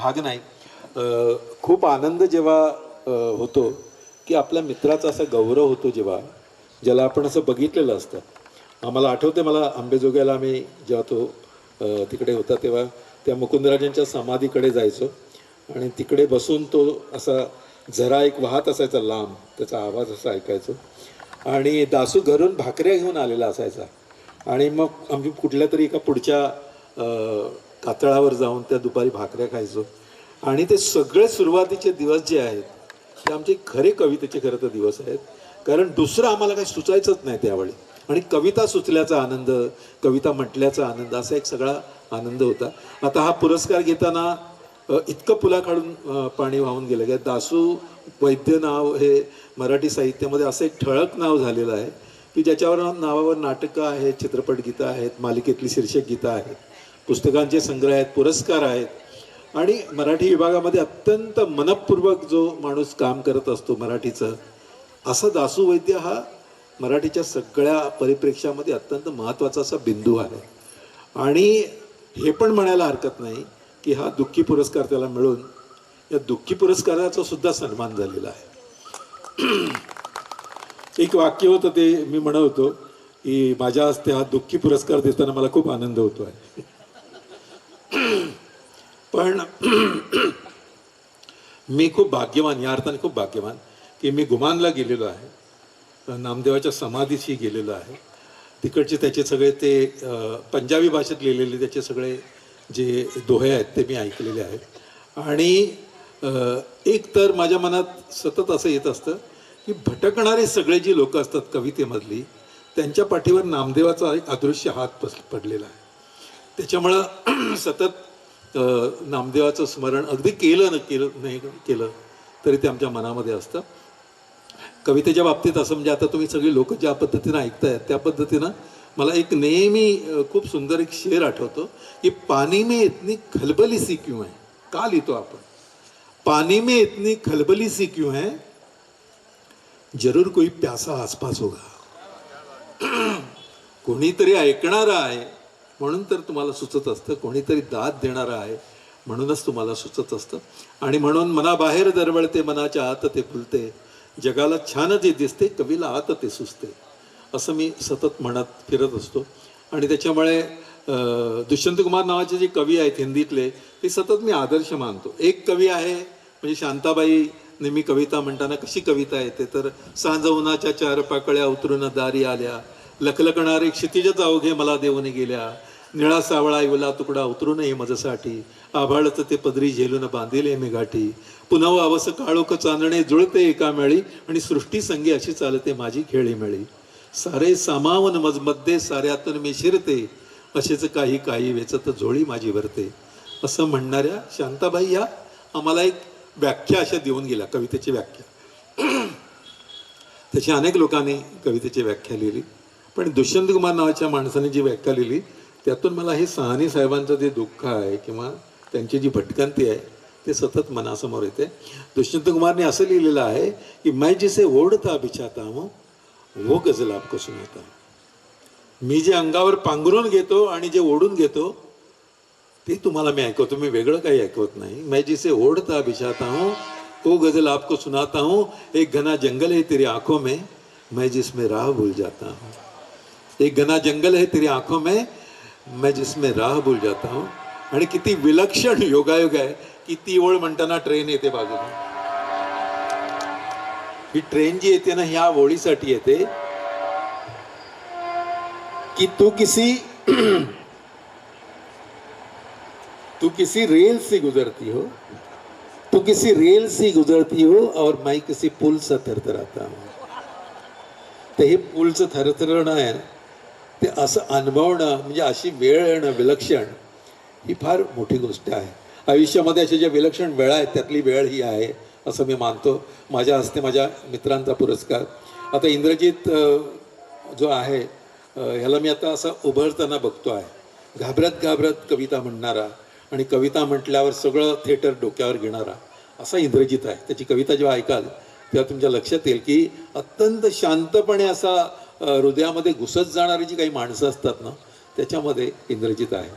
भाग नाही. खूप आनंद जेव्हा होतो की आपल्या मित्राचा असा गौरव होतो जेव्हा ज्याला आपण असं बघितलेलं असतं. आम्हाला आठवते मला आंबेजोगाईला आम्ही जेव्हा तो तिकडे होता तेव्हा त्या मुकुंदराजांच्या समाधीकडे जायचो. आणि तिकडे बसून तो असा झरा एक वाहत असायचा लांब त्याचा आवाज असा ऐकायचो. आणि दासू घरून भाकऱ्या घेऊन आलेला असायचा. आणि मग आम्ही कुठल्या तरी एका पुढच्या कातळावर जाऊन त्या दुपारी भाकऱ्या खायचो. आणि ते सगळे सुरुवातीचे दिवस जे आहेत ते आमचे खरे कवितेचे खरं तर दिवस आहेत. कारण दुसरं आम्हाला काही सुचायचंच नाही त्यावेळी. आणि कविता सुचल्याचा आनंद कविता म्हटल्याचा आनंद असा एक सगळा आनंद होता. आता हा पुरस्कार घेताना इतकं पुला काढून पाणी वाहून गेलं की दासू वैद्य नाव हे मराठी साहित्यामध्ये असं एक ठळक नाव झालेलं आहे की ज्याच्यावर नावावर नाटकं आहेत चित्रपट गीतं आहेत मालिकेतली शीर्षक गीतं आहेत. पुस्तकांचे संग्रह आहेत पुरस्कार आहेत. आणि मराठी विभागामध्ये अत्यंत मनपूर्वक जो माणूस काम करत असतो मराठीचं असा दासू वैद्य हा मराठीच्या सगळ्या परिप्रेक्ष्यामध्ये अत्यंत महत्त्वाचा असा बिंदू आहे. आणि हे पण म्हणायला हरकत नाही की हा दुःखी पुरस्कार त्याला मिळून या दुःखी पुरस्काराचा सुद्धा सन्मान झालेला आहे. एक वाक्य होतं ते मी म्हणत होतो की माझ्या हस्ते हा दुःखी पुरस्कार देताना मला खूप आनंद होतो आहे पण मी खूप भाग्यवान या अर्थाने खूप भाग्यवान की मी गुमानला गेलेलो आहे. नामदेवाच्या समाधीशी गेलेलो आहे. तिकडचे त्याचे सगळे ते पंजाबी भाषेत लिहिलेले त्याचे सगळे जे दोहे आहेत ते मी ऐकलेले आहेत. आणि एक तर माझ्या मनात सतत असं येत असतं की भटकणारे सगळे जी लोक असतात कवितेमधली त्यांच्या पाठीवर नामदेवाचा एक अदृश्य हात पस पडलेला आहे. त्याच्यामुळं सतत नामदेवाचं स्मरण अगदी केलं न केलं नाही केलं तरी ते आमच्या मनामध्ये असतं. कवितेच्या बाबतीत असं म्हणजे आता तुम्ही सगळी लोक ज्या पद्धतीनं ऐकतायत त्या पद्धतीनं मला एक नेहमी खूप सुंदर एक शेर आठवतो की पाणी में इतनी खलबली सी क्यों है? का लिहितो आपण? पानी में इतनी खलबली सी क्यों है? जरूर कोई प्यासा आसपास होगा। कोणीतरी ऐकणारा आहे म्हणून तर तुम्हाला सुचत असतं कोणीतरी दाद देणारा आहे म्हणूनच तुम्हाला सुचत असतं. आणि म्हणून मनाबाहेर दरवळते मनाच्या आत ते फुलते जगाला छान जे दिसते कवीला आत ते सुचते. असं मी सतत म्हणत फिरत असतो. आणि त्याच्यामुळे अं, दुष्यंत कुमार नावाचे जे कवी आहेत हिंदीतले ते सतत मी आदर्श मानतो. एक कवी आहे म्हणजे शांताबाई नेहमी कविता म्हणताना कशी कविता येते तर सांजवनाच्या चार पाकळ्या उतरून दारी आल्या लखलकणारे क्षितिजच अवघे मला देऊन गेल्या निळा सावळा इवला तुकडा उतरून नये मजसाठी आभाळच ते पदरी झेलून बांधिले मी गाठी पुन्हा आवस काळोख चांदणे जुळते एका मेळी आणि सृष्टी संगी अशी चालते माझी खेळी मेळी. सारे सामावन मजमध्ये साऱ्यातून मी शिरते. असेच काही काही वेचत झोळी माझी भरते. असं म्हणणाऱ्या शांताबाई या आम्हाला एक व्याख्या अशा देऊन गेल्या कवितेची व्याख्या. तशी अनेक लोकांनी कवितेची व्याख्या लिहिली. पण दुष्यंत कुमार नावाच्या माणसाने जी व्याख्या लिहिली त्यातून मला हे सहानी साहेबांचं जे दुःख आहे किंवा त्यांची जी भटकंती आहे ते सतत मनासमोर येते. दुष्यंत कुमारने असं लिहिलेलं आहे की मैं जिसे ओढता बिछाता हूँ वो गजल आपको सुनाता मी जे अंगावर पांघरून घेतो आणि जे ओढून घेतो ते तुम्हाला मी ऐकवतो. मी वेगळं काही ऐकवत नाही. मैं जिसे ओढ़ता बिछाता हूँ वो गजल आपको सुनाता हूँ. एक घना जंगल है तेरी आंखों में मैं जिसमें राह भूल जाता हूँ. एक घना जंगल है तेरी आंखों में मैं जिसमें राह भूल जाता हूँ। आणि किती विलक्षण योगायोग आहे की ती ओळ म्हणताना ट्रेन येते बाजूला। ही ट्रेन जी येते ना ह्या ओळीसाठी येते की तू किसी तू किसी रेल से गुजरती हो। तू किसी रेल से गुजरती हो और मैं किसी पुल सा थरथराता हूं। तर हे पुलचं थरथरणं आहे ना, ते असं अनुभवणं म्हणजे अशी वेळ येणं विलक्षण ही फार मोठी गोष्ट आहे. आयुष्यामध्ये अशा ज्या विलक्षण वेळा आहेत त्यातली वेळ ही आहे असं मी मानतो. माझ्या हस्ते माझ्या मित्रांचा पुरस्कार. आता इंद्रजित जो आहे ह्याला मी आता असं उभरताना बघतो आहे. घाबरत घाबरत कविता म्हणणारा आणि कविता म्हटल्यावर सगळं थिएटर डोक्यावर घेणारा असा इंद्रजित आहे. त्याची कविता जेव्हा ऐकाल तेव्हा तुमच्या लक्षात येईल की अत्यंत शांतपणे असा हृदयामध्ये घुसत जाणारी जी काही माणसं असतात ना त्याच्यामध्ये इंद्रजित आहे.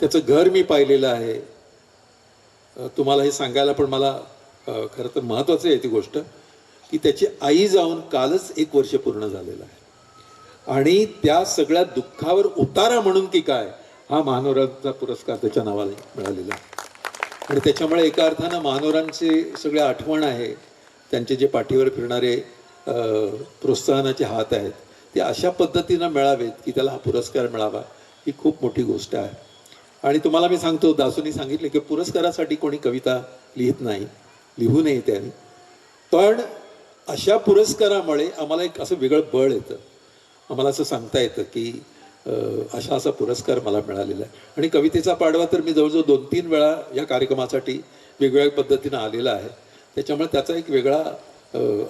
त्याचं घर मी पाहिलेलं आहे. तुम्हाला हे सांगायला पण मला खरं तर महत्त्वाचं आहे ती गोष्ट की त्याची आई जाऊन कालच एक वर्ष पूर्ण झालेलं आहे. आणि त्या सगळ्या दुःखावर उतारा म्हणून की काय हा महानोरांचा पुरस्कार त्याच्या नावाला मिळालेला आहे. आणि त्याच्यामुळे एका अर्थानं महानोरांचे सगळे आठवण आहे त्यांचे जे पाठीवर फिरणारे प्रोत्साहनाचे हात आहेत ते अशा पद्धतीनं मिळावेत की त्याला हा पुरस्कार मिळावा ही खूप मोठी गोष्ट आहे. आणि तुम्हाला मी सांगतो दासूनी सांगितले की पुरस्कारासाठी कोणी कविता लिहित नाही लिहू नये त्याने. पण अशा पुरस्कारामुळे आम्हाला एक असं वेगळं बळ येतं. आम्हाला असं सांगता येतं की अशा असा पुरस्कार मला मिळालेला आहे. आणि कवितेचा पाडवा तर मी जवळजवळ दोन तीन वेळा या कार्यक्रमासाठी वेगवेगळ्या पद्धतीनं आलेला आहे. त्याच्यामुळे त्याचा एक वेगळा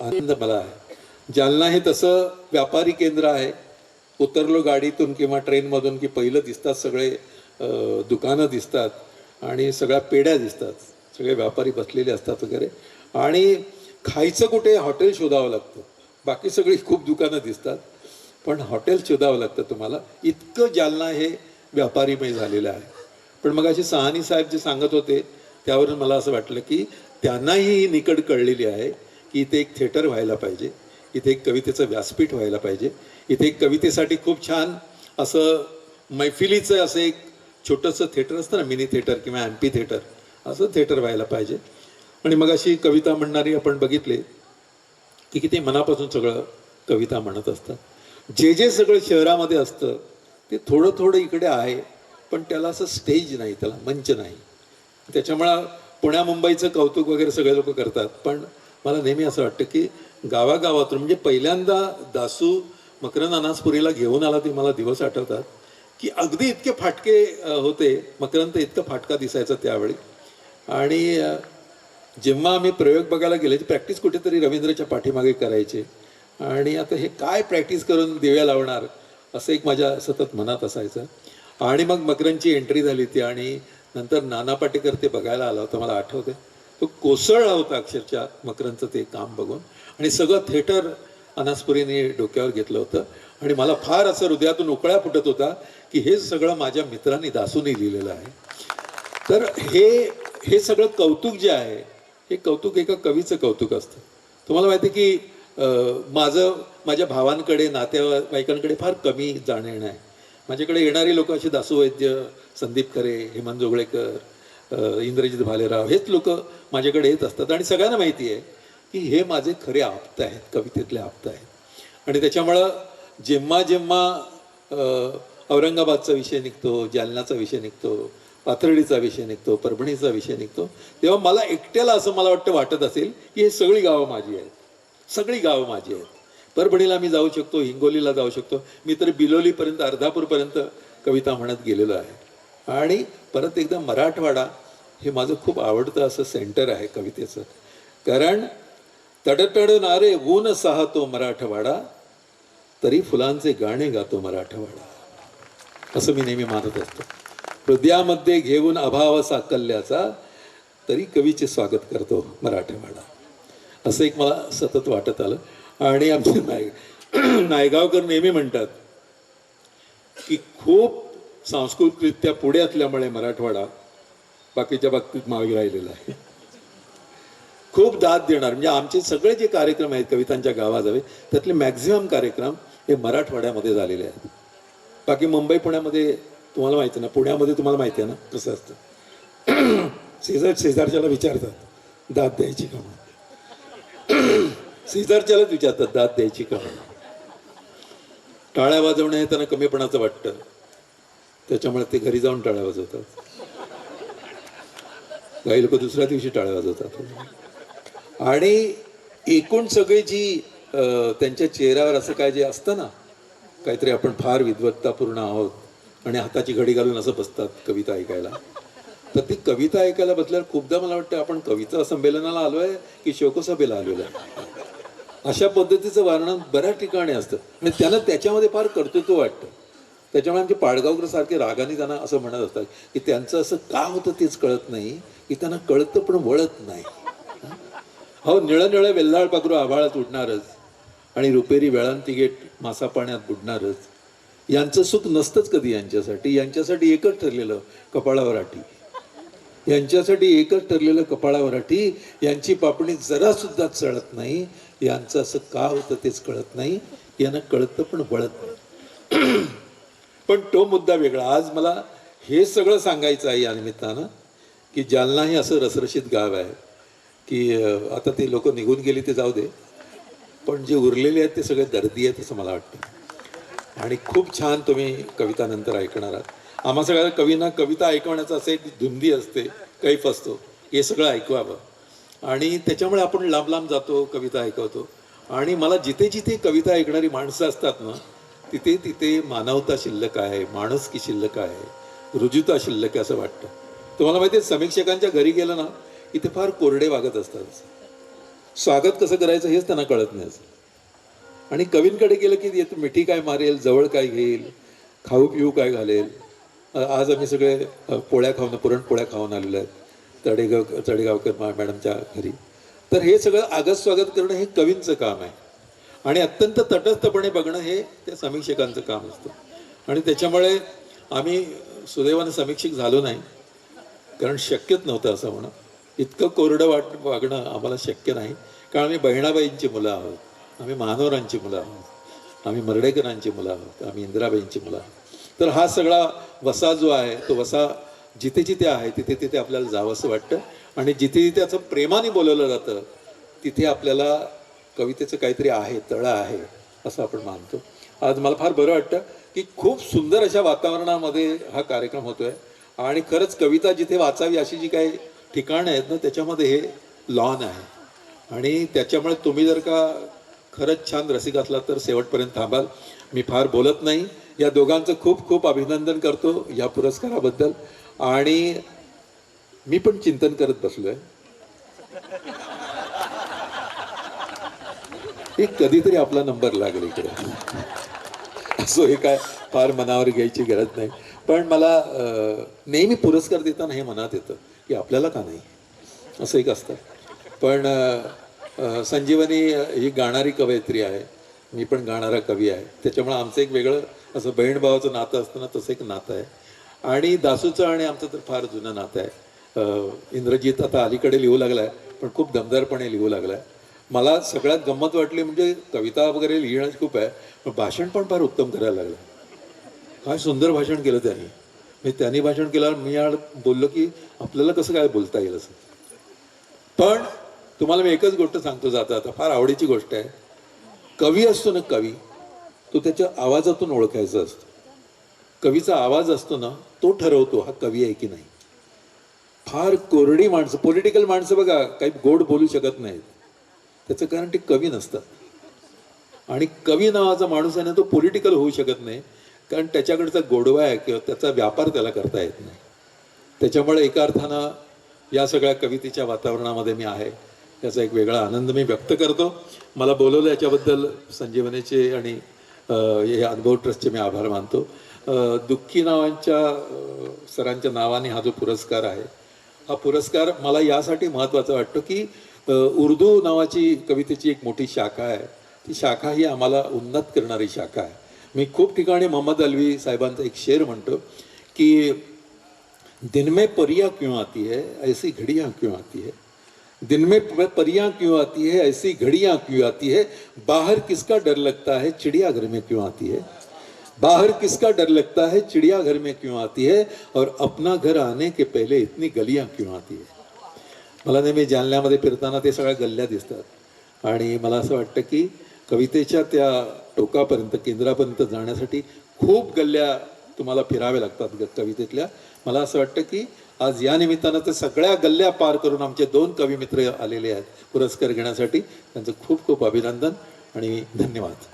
आनंद मला आहे. जालना हे तसं व्यापारी केंद्र आहे. उतरलो गाडीतून किंवा ट्रेनमधून की पहिलं दिसतात सगळे दुकानं दिसतात आणि सगळ्या पेढ्या दिसतात. सगळे व्यापारी बसलेले असतात वगैरे. आणि खायचं कुठे? हॉटेल शोधावं लागतं. बाकी सगळी खूप दुकानं दिसतात. पण हॉटेल शोधावं लागतं तुम्हाला. इतकं जालना हे व्यापारीमय झालेलं आहे. पण मग अशी सहानी साहेब जे सांगत होते त्यावरून मला असं वाटलं की त्यांनाही ही निकड कळलेली आहे की इथे एक थिएटर व्हायला पाहिजे. इथे एक कवितेचं व्यासपीठ व्हायला पाहिजे. इथे एक कवितेसाठी खूप छान असं मैफिलीचं असं एक छोटंसं थिएटर असतं ना मिनी थिएटर किंवा एम्पी थिएटर असं थिएटर व्हायला पाहिजे. आणि मग अशी कविता म्हणणारी आपण बघितले की किती मनापासून सगळं कविता म्हणत असतात जे जे सगळं शहरामध्ये असतं ते थोडं थोडं इकडे आहे पण त्याला असं स्टेज नाही त्याला मंच नाही. त्याच्यामुळं पुण्या मुंबईचं कौतुक वगैरे सगळे लोक करतात पण मला नेहमी असं वाटतं की गावागावातून म्हणजे पहिल्यांदा दासू मकरंद अनासपुरीला घेऊन आला ते मला दिवस आठवतात की अगदी इतके फाटके होते. मकरंद इतका इतकं फाटका दिसायचा त्यावेळी. आणि जेव्हा आम्ही प्रयोग बघायला गेले प्रॅक्टिस कुठेतरी रवींद्रच्या पाठीमागे करायचे. आणि आता हे काय प्रॅक्टिस करून दिव्या लावणार असं एक माझ्या सतत मनात असायचं. आणि मग मकरंदची एंट्री झाली ती आणि नंतर नाना पाटेकर ते बघायला आला होता मला आठवते तो कोसळला होता अक्षरशः मकरंदचं ते काम बघून. आणि सगळं थिएटर अनासपुरीने डोक्यावर घेतलं होतं. आणि मला फार असं हृदयातून उकळ्या फुटत होता की हे सगळं माझ्या मित्रांनी दासूनही लिहिलेलं आहे. तर हे हे सगळं कौतुक जे आहे हे कौतुक एका कवीचं कौतुक असतं. तुम्हाला माहिती आहे की माझं माझ्या भावांकडे नातेवाईकांकडे फार कमी जाणं येणं आहे. माझ्याकडे येणारी लोक अशी दासू वैद्य संदीप खरे हेमंत जोगळेकर इंद्रजित भालेराव हेच लोक माझ्याकडे येत असतात. आणि सगळ्यांना माहिती आहे की हे माझे खरे आप्त आहेत कवितेतले आप्त आहेत. आणि त्याच्यामुळं जेव्हा जेव्हा औरंगाबादचा विषय निघतो जालनाचा विषय निघतो पाथर्डीचा विषय निघतो परभणीचा विषय निघतो तेव्हा मला एकट्याला असं मला वाटतं वाटत असेल की हे सगळी गावं माझी आहेत. सगळी गावं माझी आहेत. परभणीला मी जाऊ शकतो हिंगोलीला जाऊ शकतो. मी तर बिलोलीपर्यंत अर्धापूरपर्यंत कविता म्हणत गेलेलो आहे. आणि परत एकदा मराठवाडा हे माझं खूप आवडतं असं सेंटर आहे कवितेचं. कारण तडतडणारे ऊन साहतो मराठवाडा. तरी फुलांचे गाणे गातो मराठवाडा. असं मी नेहमी मानत असतो. हृदयामध्ये घेऊन अभाव साकल्याचा तरी कवीचे स्वागत करतो मराठवाडा. असं एक मला सतत वाटत आलं. आणि आमचे नाय नायगावकर नेहमी म्हणतात की खूप सांस्कृतिकरित्या पुढे असल्यामुळे मराठवाडा बाकीच्या बाबतीत मागे राहिलेला आहे. खूप दाद देणार. म्हणजे आमचे सगळे जे कार्यक्रम आहेत कवितांच्या गावाजावे त्यातले मॅक्झिमम कार्यक्रम हे मराठवाड्यामध्ये झालेले आहेत. बाकी मुंबई पुण्यामध्ये तुम्हाला माहिती ना पुण्यामध्ये तुम्हाला माहिती आहे ना कसं असतं. शेजार शेजारच्याला विचारतात दाद द्यायची का शेजारच्यालाच विचारतात दाद द्यायची का टाळ्या वाजवणं हे त्यांना कमीपणाचं वाटतं. त्याच्यामुळे ते घरी जाऊन टाळ्या वाजवतात. काही लोक दुसऱ्या दिवशी टाळ्या वाजवतात. आणि एकूण सगळी जी त्यांच्या चेहऱ्यावर असं काय जे असतं ना काहीतरी आपण फार विद्वत्तापूर्ण आहोत आणि हाताची घडी घालून असं बसतात कविता ऐकायला. तर ती कविता ऐकायला बसल्यावर खूपदा मला वाटतं आपण कविता संमेलनाला आलोय की शोकसभेला आलेलो आहे. अशा पद्धतीचं वर्णन बऱ्याच ठिकाणी असतं. आणि त्यांना त्याच्यामध्ये फार कर्तृत्व वाटतं. त्याच्यामुळे आमचे पाडगावकर सारखे रागाने त्यांना असं म्हणत असतात की त्यांचं असं का होतं तेच कळत नाही की त्यांना कळतं पण वळत नाही. हो निळं निळं वेल्लाळ पाखरू आभाळात उडणारच आणि रुपेरी वेळांती गेट मासा पाण्यात बुडणारच. यांचं सुख नसतंच कधी यांच्यासाठी? यांच्यासाठी एकच ठरलेलं कपाळावराठी. यांच्यासाठी एकच ठरलेलं कपाळावराठी यांची पापणी जरासुद्धा चढत नाही. यांचं असं का होतं तेच कळत नाही. यांना कळतं पण वळत नाही. पण तो मुद्दा वेगळा. आज मला हे सगळं सांगायचं आहे या निमित्तानं की जालना हे असं रसरशीत गाव आहे. की आता ते लोक निघून गेली ते जाऊ दे. पण जे उरलेले आहेत ते सगळे दर्दी आहेत असं मला वाटतं. आणि खूप छान तुम्ही कविता नंतर ऐकणार आहात. आम्हा सगळ्या कवींना कविता ऐकवण्याचं असं एक धुंदी असते कैफ असतो. हे सगळं ऐकवावं आणि त्याच्यामुळे आपण लांब लांब जातो कविता ऐकवतो. आणि मला जिथे जिथे कविता ऐकणारी माणसं असतात ना तिथे तिथे मानवता शिल्लक आहे माणुसकी शिल्लक आहे रुजुता शिल्लक आहे असं वाटतं. तुम्हाला माहिती आहे समीक्षकांच्या घरी गेलं ना इथे फार कोरडे वागत असतात. स्वागत कसं करायचं हेच त्यांना कळत नाही. असं आणि कवींकडे गेलं की येत मिठी काय मारेल जवळ काय घेईल खाऊ पिऊ काय घालेल. आज आम्ही सगळे पोळ्या खाऊन पुरणपोळ्या खाऊन आलेलो आहेत. तडेगाव तडेगावकर मा- मॅडमच्या घरी. तर हे सगळं आगत स्वागत करणं हे कवींचं काम आहे. आणि अत्यंत तटस्थपणे बघणं हे त्या समीक्षकांचं काम असतं. आणि त्याच्यामुळे आम्ही सुदैवाने समीक्षक झालो नाही. कारण शक्यच नव्हतं असं म्हणा. इतकं कोरडं वाट वागणं आम्हाला शक्य नाही. कारण आम्ही बहिणाबाईंची मुलं आहोत. आम्ही महानवरांची मुलं आहोत. आम्ही मर्डेकरांची मुलं आहोत. आम्ही इंदिराबाईंची मुलं आहोत. तर हा सगळा वसा जो आहे तो वसा जिथे जिथे आहे तिथे तिथे आपल्याला जावंसं वाटतं. आणि जिथे जिथे असं प्रेमाने बोलवलं जातं तिथे आपल्याला कवितेचं काहीतरी आहे तळं आहे असं आपण मानतो. आज मला फार बरं वाटतं की खूप सुंदर अशा वातावरणामध्ये हा कार्यक्रम होतोय. आणि खरंच कविता जिथे वाचावी अशी जी काही ठिकाणं आहेत ना त्याच्यामध्ये हे लॉन आहे. आणि त्याच्यामुळे तुम्ही जर का खरंच छान रसिक असलात तर शेवटपर्यंत थांबाल. मी फार बोलत नाही. या दोघांचं खूप खूप अभिनंदन करतो या पुरस्काराबद्दल. आणि मी पण चिंतन करत बसलोय. हे कधीतरी आपला नंबर लागेल इकडे. असो हे काय फार मनावर घ्यायची गरज नाही. पण मला नेहमी पुरस्कार देताना हे मनात येतं. की आपल्याला का नाही? असं एक असतं. पण संजीवनी ही गाणारी कवयित्री आहे. मी पण गाणारा कवी आहे. त्याच्यामुळे आमचं एक वेगळं असं बहीण भावाचं नातं असतं ना तसं एक नातं आहे. आणि दासूचं आणि आमचं तर फार जुनं नातं आहे. इंद्रजीत आता अलीकडे लिहू लागला आहे पण खूप दमदारपणे लिहू लागला आहे मला सगळ्यात गंमत वाटली म्हणजे कविता वगैरे लिहिणं खूप आहे पण भाषण पण फार उत्तम करायला लागलं. काय सुंदर भाषण केलं त्यांनी. मी त्यांनी भाषण केल्यावर मी याड बोललो की आपल्याला कसं काय बोलता येईल असं. पण तुम्हाला मी एकच गोष्ट सांगतो जाता आता फार आवडीची गोष्ट आहे. कवी असतो ना कवी तो त्याच्या आवाजातून ओळखायचा असतो. कवीचा आवाज असतो ना तो ठरवतो हा कवी आहे की नाही. फार कोरडी माणसं पॉलिटिकल माणसं बघा काही गोड बोलू शकत नाहीत. त्याचं कारण ते कवी नसतात. आणि कवी नावाचा माणूस आहे ना तो पॉलिटिकल होऊ शकत नाही. कारण त्याच्याकडचा गोडवा आहे किंवा त्याचा व्यापार त्याला करता येत नाही. त्याच्यामुळे एका अर्थानं या सगळ्या कवितेच्या वातावरणामध्ये मी आहे. याचा एक वेगळा आनंद मी व्यक्त करतो. मला बोलवलं याच्याबद्दल संजीवनेचे आणि हे अनुभव ट्रस्टचे मी आभार मानतो. दुःखी नावांच्या सरांच्या नावाने हा जो पुरस्कार आहे हा पुरस्कार मला यासाठी महत्त्वाचा वाटतो की उर्दू नावाची कवितेची एक मोठी शाखा आहे. ती शाखा ही आम्हाला उन्नत करणारी शाखा आहे. मी खूप ठिकाणी मोहम्मद अलवी साहेबांचा एक शेर म्हणतो की दिन में परियां क्यों आती है ऐसी घड़ियां क्यों आती है? दिन में परियां क्यों आती है ऐसी घड़ियां क्यों आती है? बाहर किसका डर लगता है चिड़ियाघर में क्यों आती है? बाहर किसका डर लगता है चिड़ियाघर में क्यों आती है? और अपना घर आने के पहले इतनी गलियां क्यों आती है? मला नेहमी जालन्यामध्ये फिरताना ते सगळ्या गल्ल्या दिसतात. आणि मला असं वाटतं की कवितेच्या त्या टोकापर्यंत केंद्रापर्यंत जाण्यासाठी खूप गल्ल्या तुम्हाला फिराव्या लागतात कवितेतल्या. मला असं वाटतं की आज या निमित्तानं तर सगळ्या गल्ल्या पार करून आमचे दोन कवी मित्र आलेले आहेत. पुरस्कार घेण्यासाठी त्यांचं खूप खूप अभिनंदन आणि धन्यवाद.